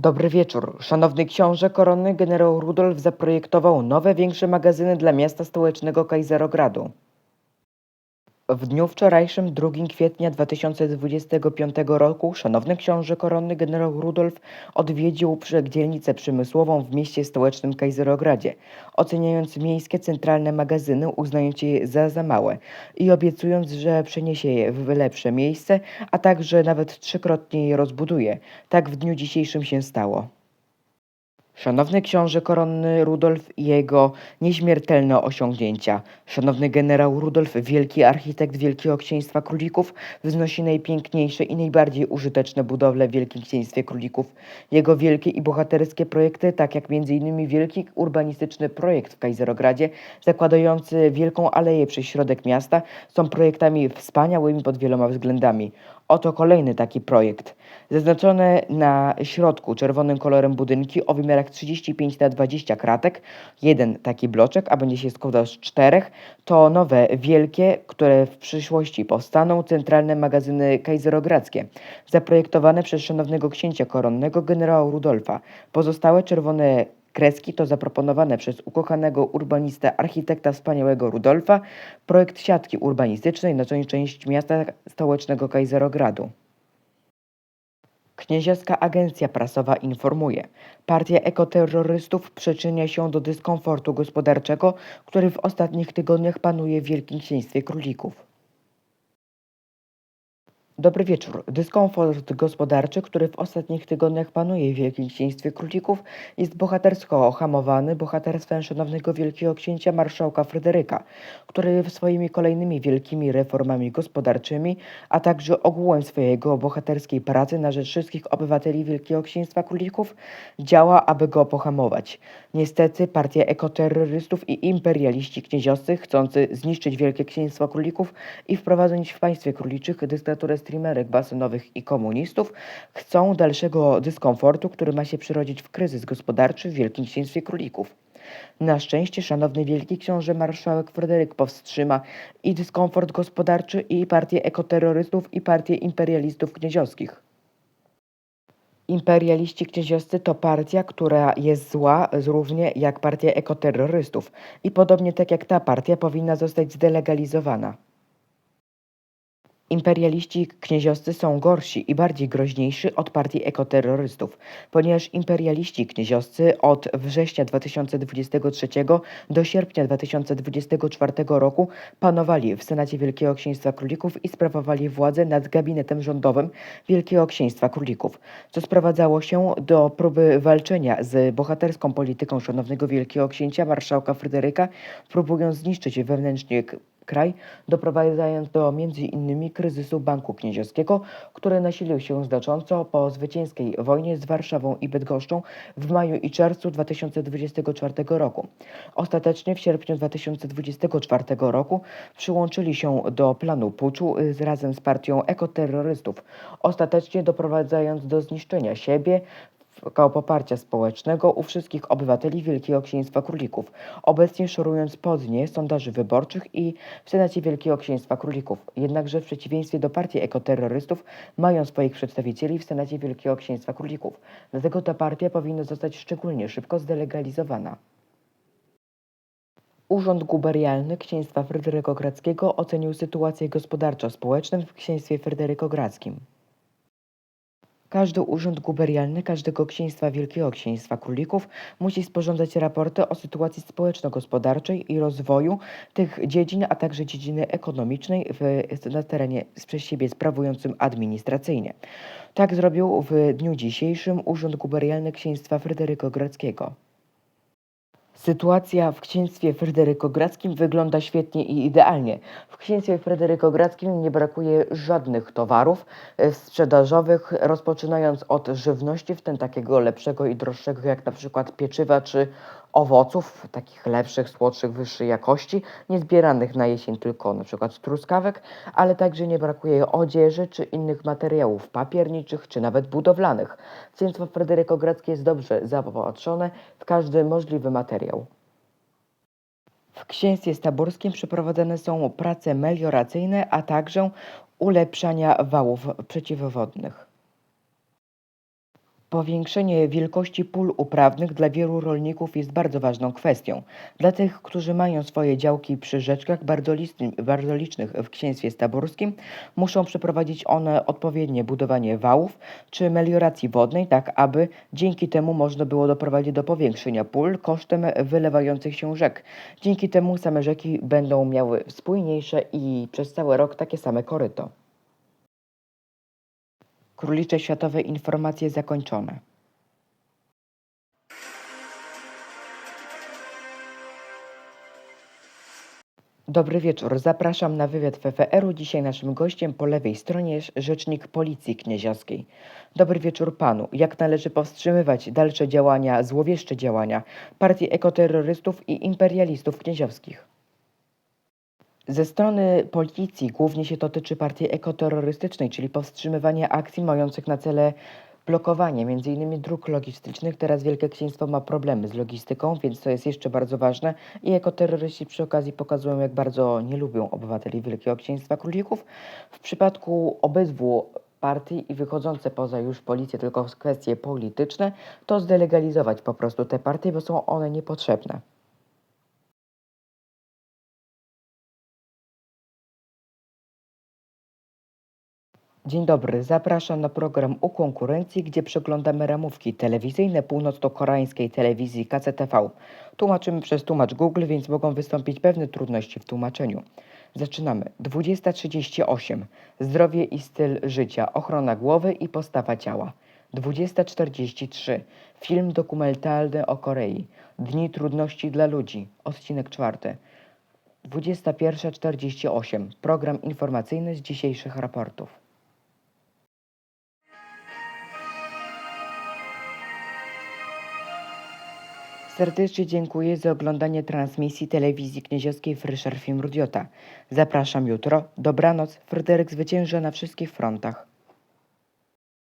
Dobry wieczór. Szanowny książę koronny generał Rudolf zaprojektował nowe, większe magazyny dla miasta stołecznego Kajzerogradu. W dniu wczorajszym, 2 kwietnia 2025 roku, szanowny książę koronny generał Rudolf odwiedził dzielnicę przemysłową w mieście stołecznym Kajzerogradzie, oceniając miejskie centralne magazyny, uznając je za za małe i obiecując, że przeniesie je w lepsze miejsce, a także nawet trzykrotnie je rozbuduje. Tak w dniu dzisiejszym się stało. Szanowny książę koronny Rudolf i jego nieśmiertelne osiągnięcia. Szanowny generał Rudolf, wielki architekt Wielkiego Księstwa Królików, wznosi najpiękniejsze i najbardziej użyteczne budowle w Wielkim Księstwie Królików. Jego wielkie i bohaterskie projekty, tak jak m.in. wielki urbanistyczny projekt w Kajzerogradzie, zakładający wielką aleję przez środek miasta, są projektami wspaniałymi pod wieloma względami. Oto kolejny taki projekt. Zaznaczone na środku czerwonym kolorem budynki o wymiarach 35 na 20 kratek, jeden taki bloczek, a będzie się składał z czterech, to nowe, wielkie, które w przyszłości powstaną, centralne magazyny kajzerogradzkie, zaprojektowane przez szanownego księcia koronnego generała Rudolfa. Pozostałe czerwone kreski to zaproponowane przez ukochanego urbanistę, architekta wspaniałego Rudolfa, projekt siatki urbanistycznej na część- miasta stołecznego Kajzerogradu. Knieziowska Agencja Prasowa informuje. Partia ekoterrorystów przyczynia się do dyskomfortu gospodarczego, który w ostatnich tygodniach panuje w Wielkim Księstwie Królików. Dobry wieczór. Dyskomfort gospodarczy, który w ostatnich tygodniach panuje w Wielkim Księstwie Królików, jest bohatersko ohamowany bohaterstwem szanownego wielkiego księcia marszałka Fryderyka, który swoimi kolejnymi wielkimi reformami gospodarczymi, a także ogółem swojego bohaterskiej pracy na rzecz wszystkich obywateli Wielkiego Księstwa Królików działa, aby go pohamować. Niestety partia ekoterrorystów i imperialiści kniezioscy, chcący zniszczyć Wielkie Księstwo Królików i wprowadzić w państwie króliczych dyktaturę streamerek basenowych i komunistów, chcą dalszego dyskomfortu, który ma się przerodzić w kryzys gospodarczy w Wielkim Księstwie Królików. Na szczęście szanowny wielki książę marszałek Fryderyk powstrzyma i dyskomfort gospodarczy, i partię ekoterrorystów, i partię imperialistów knieziowskich. Imperialiści kniezioscy to partia, która jest zła równie jak partia ekoterrorystów i podobnie tak jak ta partia powinna zostać zdelegalizowana. Imperialiści kniezioscy są gorsi i bardziej groźniejsi od partii ekoterrorystów, ponieważ imperialiści kniezioscy od września 2023 do sierpnia 2024 roku panowali w Senacie Wielkiego Księstwa Królików i sprawowali władzę nad gabinetem rządowym Wielkiego Księstwa Królików, co sprowadzało się do próby walczenia z bohaterską polityką szanownego Wielkiego Księcia marszałka Fryderyka, próbując zniszczyć wewnętrznie kraj, doprowadzając do innymi kryzysu Banku Knieziowskiego, który nasilił się znacząco po zwycięskiej wojnie z Warszawą i Bydgoszczą w maju i czerwcu 2024 roku. Ostatecznie w sierpniu 2024 roku przyłączyli się do planu puczu y, z- razem z partią ekoterrorystów, ostatecznie doprowadzając do zniszczenia siebie, poparcia społecznego u wszystkich obywateli Wielkiego Księstwa Królików, obecnie szorując pod nie sondaży wyborczych i w Senacie Wielkiego Księstwa Królików. Jednakże w przeciwieństwie do partii ekoterrorystów mają swoich przedstawicieli w Senacie Wielkiego Księstwa Królików. Dlatego ta partia powinna zostać szczególnie szybko zdelegalizowana. Urząd Guberialny Księstwa Fryderykogradzkiego ocenił sytuację gospodarczo-społeczną w Księstwie Fryderykogradzkim. Każdy urząd guberialny każdego księstwa Wielkiego Księstwa Królików musi sporządzać raporty o sytuacji społeczno-gospodarczej i rozwoju tych dziedzin, a także dziedziny ekonomicznej w, na terenie przez siebie sprawującym administracyjnie. Tak zrobił w dniu dzisiejszym Urząd Guberialny Księstwa Fryderykogradzkiego. Sytuacja w księstwie Fryderykogradzkim wygląda świetnie i idealnie. W księstwie Fryderykogradzkim nie brakuje żadnych towarów e, sprzedażowych, rozpoczynając od żywności, w tym takiego lepszego i droższego, jak na przykład pieczywa czy owoców, takich lepszych, słodszych, wyższej jakości, nie zbieranych na jesień tylko na przykład truskawek, ale także nie brakuje odzieży czy innych materiałów papierniczych czy nawet budowlanych. Księstwo Fryderykogradzkie jest dobrze zaopatrzone w każdy możliwy materiał. W księstwie staborskim przeprowadzane są prace melioracyjne, a także ulepszania wałów przeciwwodnych. Powiększenie wielkości pól uprawnych dla wielu rolników jest bardzo ważną kwestią. Dla tych, którzy mają swoje działki przy rzeczkach bardzo, bardzo licznych w księstwie staborskim, muszą przeprowadzić one odpowiednie budowanie wałów czy melioracji wodnej, tak aby dzięki temu można było doprowadzić do powiększenia pól kosztem wylewających się rzek. Dzięki temu same rzeki będą miały spójniejsze i przez cały rok takie same koryto. Królicze Światowe informacje zakończone. Dobry wieczór, zapraszam na wywiad PFR-u. Dzisiaj naszym gościem po lewej stronie jest rzecznik Policji Knieziowskiej. Dobry wieczór panu. Jak należy powstrzymywać dalsze działania, złowieszcze działania partii ekoterrorystów i imperialistów knieziowskich? Ze strony policji głównie się to tyczy partii ekoterrorystycznej, czyli powstrzymywania akcji mających na cele blokowanie m.in. dróg logistycznych. Teraz Wielkie Księstwo ma problemy z logistyką, więc to jest jeszcze bardzo ważne. I ekoterroryści przy okazji pokazują, jak bardzo nie lubią obywateli Wielkiego Księstwa Królików. W przypadku obydwu partii i wychodzące poza już policję tylko kwestie polityczne, to zdelegalizować po prostu te partie, bo są one niepotrzebne. Dzień dobry, zapraszam na program U Konkurencji, gdzie przeglądamy ramówki telewizyjne północno-koreańskiej telewizji KCTV. Tłumaczymy przez tłumacz Google, więc mogą wystąpić pewne trudności w tłumaczeniu. Zaczynamy. 20.38. Zdrowie i styl życia, ochrona głowy i postawa ciała. 20.43. Film dokumentalny o Korei. Dni trudności dla ludzi. Odcinek czwarty. 21.48. Program informacyjny z dzisiejszych raportów. Serdecznie dziękuję za oglądanie transmisji telewizji knieziowskiej Fryszer Film Rudiota. Zapraszam jutro. Dobranoc. Fryderyk zwycięża na wszystkich frontach.